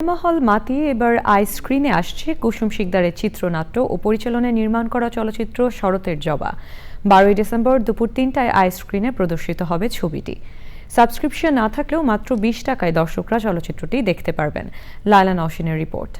Cinema hall মাতিয়ে এবার I স্ক্রিনে আসছে কুসুম শিকদারের চিত্রনাট্য ও পরিচালনায় নির্মাণ করা চলচ্চিত্র শরতের জবা। বারোই ডিসেম্বর দুপুর তিনটায় আই স্ক্রিনে প্রদর্শিত হবে ছবিটি। সাবস্ক্রিপশন না থাকলেও মাত্র বিশ টাকায় দর্শকরা চলচ্চিত্রটি দেখতে পারবেন। লায়লা নওশিনের রিপোর্ট।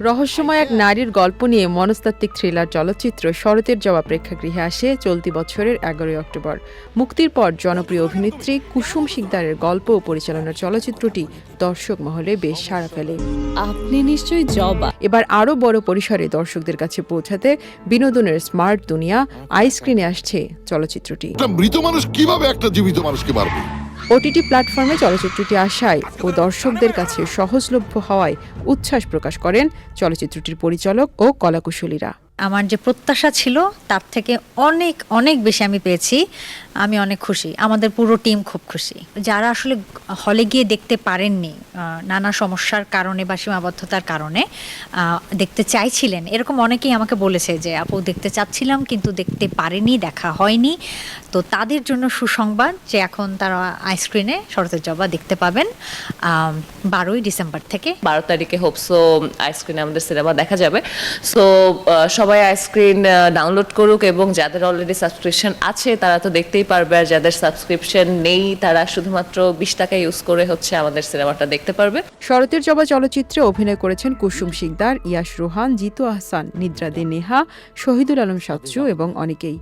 রহস্যময় এক নারীর গল্প নিয়ে মনস্তাত্ত্বিক থ্রিলার চলচ্চিত্র শরতের জবা প্রেক্ষাগৃহে আসে চলতি বছরের এগারোই অক্টোবর। মুক্তির পর জনপ্রিয় অভিনেত্রী কুসুম শিকদারের গল্প ও পরিচালনার চলচ্চিত্রটি দর্শক মহলে বেশ সাড়া ফেলে। আপনি নিশ্চয়ই জবা। এবার আরও বড় পরিসরে দর্শকদের কাছে পৌঁছাতে বিনোদনের স্মার্ট দুনিয়া আইস্ক্রিনে আসছে চলচ্চিত্রটি। একটা মৃত মানুষ কীভাবে একটা জীবিত মানুষকে মারবে? ওটিটি প্ল্যাটফর্মে চলচ্চিত্রটি আসায় ও দর্শকদের কাছে সহজলভ্য হওয়ায় উচ্ছ্বাস প্রকাশ করেন চলচ্চিত্রটির পরিচালক ও কলাকুশলীরা। আমার যে প্রত্যাশা ছিল, তার থেকে অনেক অনেক বেশি আমি পেয়েছি। আমি অনেক খুশি। আমাদের পুরো টিম খুব খুশি। যারা আসলে হলে গিয়ে দেখতে পারেননি নানা সমস্যার কারণে বা সীমাবদ্ধতার কারণে দেখতে চাইছিলেন, এরকম অনেকেই আমাকে বলেছে যে, আপু, দেখতে চাচ্ছিলাম, কিন্তু দেখতে পারেনি, দেখা হয়নি। তো তাদের জন্য সুসংবাদ যে, এখন তারা আইস্ক্রিনে শরতের জবা দেখতে পাবেন বারোই ডিসেম্বর থেকে। বারো তারিখে হোপসো আইসক্রিনে আমাদের সিনেমা দেখা যাবে। সো সবাই আইসক্রিন ডাউনলোড করুক এবং যাদের অলরেডি সাবস্ক্রিপশন আছে তারা তো দেখতেই পারবে আর যাদের সাবস্ক্রিপশন নেই তারা শুধুমাত্র বিশ টাকা ইউজ করে হচ্ছে আমাদের সিনেমাটা দেখতে পারবে। শরতের জবা চলচ্চিত্রে অভিনয় করেছেন কুসুম শিকদার ইয়াস রোহান জিতু আহসান নিদ্রা দে নেহা শহীদুল আলম সাতসু এবং অনেকেই।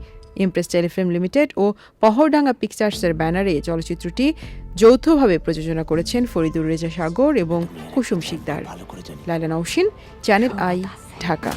ইমপ্রেস টেলিফিল্ম লিমিটেড ও পহরডাঙ্গা পিকচার্সের ব্যানারে চলচ্চিত্রটি যৌথভাবে প্রযোজনা করেছেন ফরিদুর রেজা সাগর এবং Kusum Sikdar. Laila Naushin channel I Dhaka.